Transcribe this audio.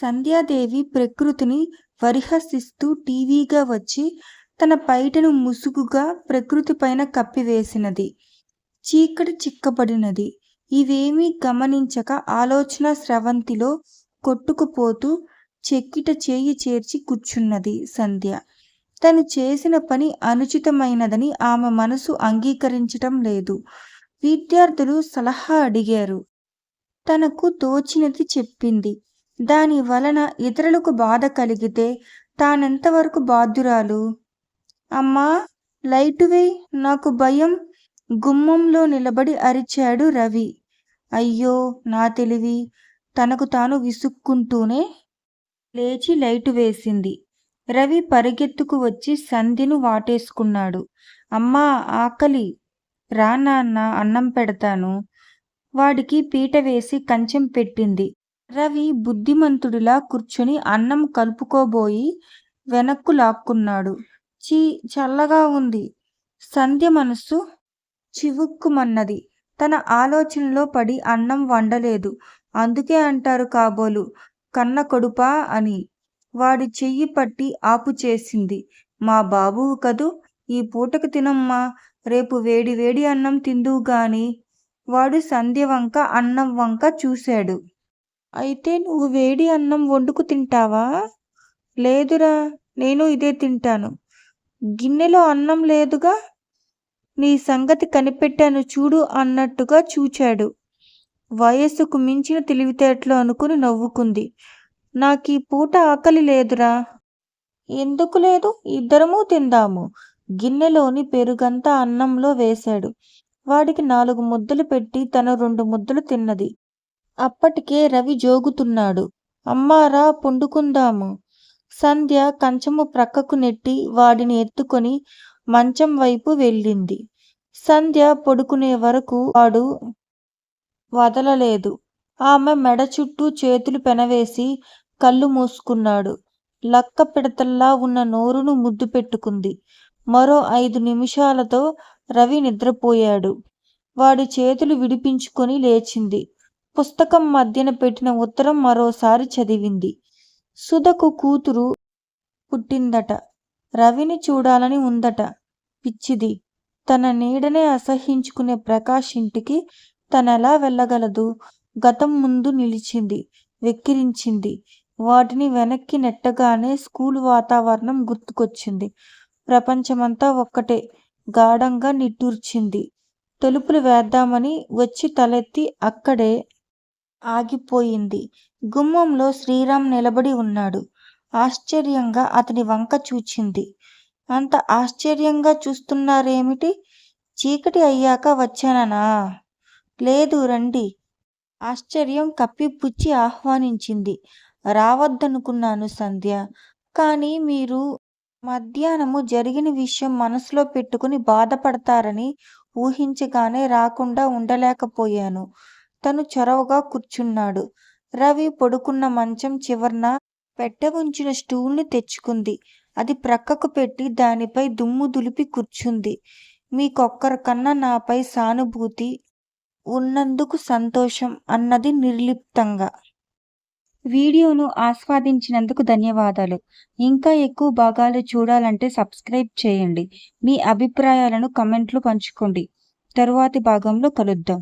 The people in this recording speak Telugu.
సంధ్యాదేవి ప్రకృతిని పరిహసిస్తూ టీవీగా వచ్చి తన పైటను ముసుగుగా ప్రకృతి పైన కప్పివేసినది. చీకటి చిక్కబడినది. ఇవేమీ గమనించక ఆలోచన స్రవంతిలో కొట్టుకుపోతూ చెక్కిట చేయి చేర్చి కూర్చున్నది సంధ్య. తను చేసిన పని అనుచితమైనదని ఆమె మనసు అంగీకరించటం లేదు. విద్యార్థులు సలహా అడిగారు. తనకు తోచినది చెప్పింది. దాని వలన ఇతరులకు బాధ కలిగితే తానెంతవరకు బాధ్యురాలు? అమ్మా లైటు నాకు భయం. గుమ్మంలో నిలబడి అరిచాడు రవి. అయ్యో నా తెలివి. తనకు తాను విసుక్కుంటూనే లేచి లైటు వేసింది. రవి పరిగెత్తుకు వచ్చి సంధిను వాటేసుకున్నాడు. అమ్మా ఆకలి. రా నాన్న అన్నం పెడతాను. వాడికి పీట వేసి కంచెం పెట్టింది. రవి బుద్ధిమంతుడిలా కూర్చొని అన్నం కలుపుకోబోయి వెనక్కు లాక్కున్నాడు. చీ చల్లగా ఉంది. సంధ్య మనస్సు చివుక్కుమన్నది. తన ఆలోచనలో పడి అన్నం వండలేదు. అందుకే అంటారు కాబోలు కన్న కొడుపా అని. వాడి చెయ్యి పట్టి ఆపు చేసింది. మా బాబువు కదూ ఈ పూటకు తినమ్మా రేపు వేడి వేడి అన్నం తిందువు గాని వాడు సంధ్య వంక అన్నం వంక చూశాడు. అయితే నువ్వు వేడి అన్నం వండుకు తింటావా? లేదురా నేను ఇదే తింటాను. గిన్నెలో అన్నం లేదుగా? నీ సంగతి కనిపెట్టాను చూడు అన్నట్టుగా చూచాడు. వయస్సుకు మించిన తెలివితేటలు అనుకుని నవ్వుకుంది. నాకు ఈ పూట ఆకలి లేదురా. ఎందుకు లేదు? ఇద్దరము తిందాము. గిన్నెలోని పెరుగంతా అన్నంలో వేశాడు. వాడికి నాలుగు ముద్దలు పెట్టి తను రెండు ముద్దలు తిన్నది. అప్పటికే రవి జోగుతున్నాడు. అమ్మారా పొండుకుందాము. సంధ్య కంచము ప్రక్కకు నెట్టి వాడిని ఎత్తుకొని మంచం వైపు వెళ్ళింది. సంధ్య పడుకునే వరకు వాడు వదలలేదు. ఆమె మెడ చుట్టూ చేతులు పెనవేసి కళ్ళు మూసుకున్నాడు. లక్క పిడతల్లా ఉన్న నోరును ముద్దు పెట్టుకుంది. మరో ఐదు నిమిషాలతో రవి నిద్రపోయాడు. వాడి చేతులు విడిపించుకొని లేచింది. పుస్తకం మధ్యన పెట్టిన ఉత్తరం మరోసారి చదివింది. సుధకు కూతురు పుట్టిందట. రవిని చూడాలని ఉందట. పిచ్చిది. తన నీడనే అసహించుకునే ప్రకాష్ ఇంటికి తనెలా వెళ్ళగలదు? గతం ముందు నిలిచింది వెక్కిరించింది. వాటిని వెనక్కి నెట్టగానే స్కూల్ వాతావరణం గుర్తుకొచ్చింది. ప్రపంచమంతా ఒక్కటే. గాఢంగా నిట్టూర్చింది. తలుపులు వేద్దామని వచ్చి తలెత్తి అక్కడే ఆగిపోయింది. గుమ్మంలో శ్రీరామ్ నిలబడి ఉన్నాడు. ఆశ్చర్యంగా అతని వంక చూచింది. అంత ఆశ్చర్యంగా చూస్తున్నారేమిటి? చీకటి అయ్యాక వచ్చాననా? లేదు రండి. ఆశ్చర్యం కప్పిపుచ్చి ఆహ్వానించింది. రావద్దనుకున్నాను సంధ్య. కానీ మీరు మధ్యాహ్నము జరిగిన విషయం మనసులో పెట్టుకుని బాధపడతారని ఊహించగానే రాకుండా ఉండలేకపోయాను. తను చొరవగా కూర్చున్నాడు. రవి పడుకున్న మంచం చివరన పెట్ట ఉంచిన స్టూల్ని తెచ్చుకుంది. అది ప్రక్కకు పెట్టి దానిపై దుమ్ము దులిపి కూర్చుంది. మీకొక్కరికన్నా నాపై సానుభూతి ఉన్నందుకు సంతోషం అన్నది నిర్లిప్తంగా. వీడియోను ఆస్వాదించినందుకు ధన్యవాదాలు. ఇంకా ఎక్కువ భాగాలు చూడాలంటే సబ్స్క్రైబ్ చేయండి. మీ అభిప్రాయాలను కమెంట్లు పంచుకోండి. తరువాతి భాగంలో కలుద్దాం.